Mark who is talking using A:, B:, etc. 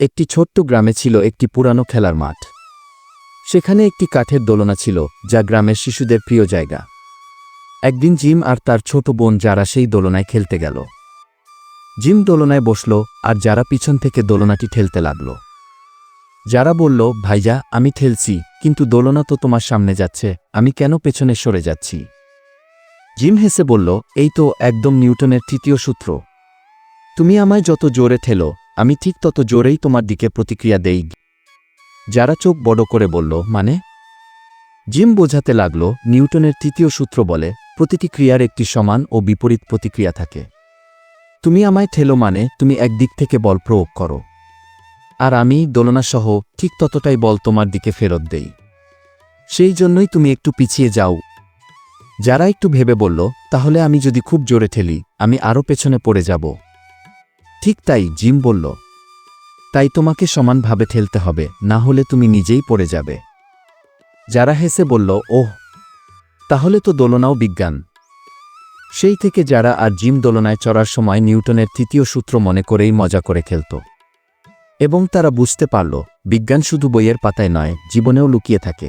A: একটি ছোট্ট গ্রামে ছিল একটি পুরানো খেলার মাঠ। সেখানে একটি কাঠের দোলনা ছিল, যা গ্রামের শিশুদের প্রিয় জায়গা। একদিন জিম আর তার ছোট বোন যারা সেই দোলনায় খেলতে গেল। জিম দোলনায় বসল আর যারা পিছন থেকে দোলনাটি ঠেলতে লাগল। যারা বলল, ভাইজা, আমি ঠেলছি, কিন্তু দোলনা তো তোমার সামনে যাচ্ছে, আমি কেন পেছনে সরে যাচ্ছি? জিম হেসে বলল, এই তো একদম নিউটনের তৃতীয় সূত্র। তুমি আমায় যত জোরে ঠেলো আমি ঠিক তত জোরেই তোমার দিকে প্রতিক্রিয়া দেই। যারা চোখ বড় করে বলল মানে? জিম বোঝাতে লাগল, নিউটনের তৃতীয় সূত্র বলে, প্রতিটি ক্রিয়ার একটি সমান ও বিপরীত প্রতিক্রিয়া থাকে। তুমি আমায় ঠেলো মানে তুমি একদিক থেকে বল প্রয়োগ করো। আর আমি, দোলনাসহ, ঠিক ততটাই বল তোমার দিকে ফেরত দেই। সেই জন্যই তুমি একটু পিছিয়ে যাও। যারা একটু ভেবে বলল, তাহলে আমি যদি খুব জোরে ঠেলি, আমি আরও পেছনে পড়ে যাব। ঠিক তাই জিম বলল, তাই তোমাকে সমানভাবে ঠেলতে হবে, না হলে তুমি নিজেই পড়ে যাবে। যারা হেসে বলল, ওহ, তাহলে তো দোলনাও বিজ্ঞান। সেই থেকে যারা আর জিম দোলনায় চড়ার সময় নিউটনের তৃতীয় সূত্র মনে করেই মজা করে খেলত। এবং তারা বুঝতে পারল, বিজ্ঞান শুধু বইয়ের পাতায় নয়, জীবনেও লুকিয়ে থাকে।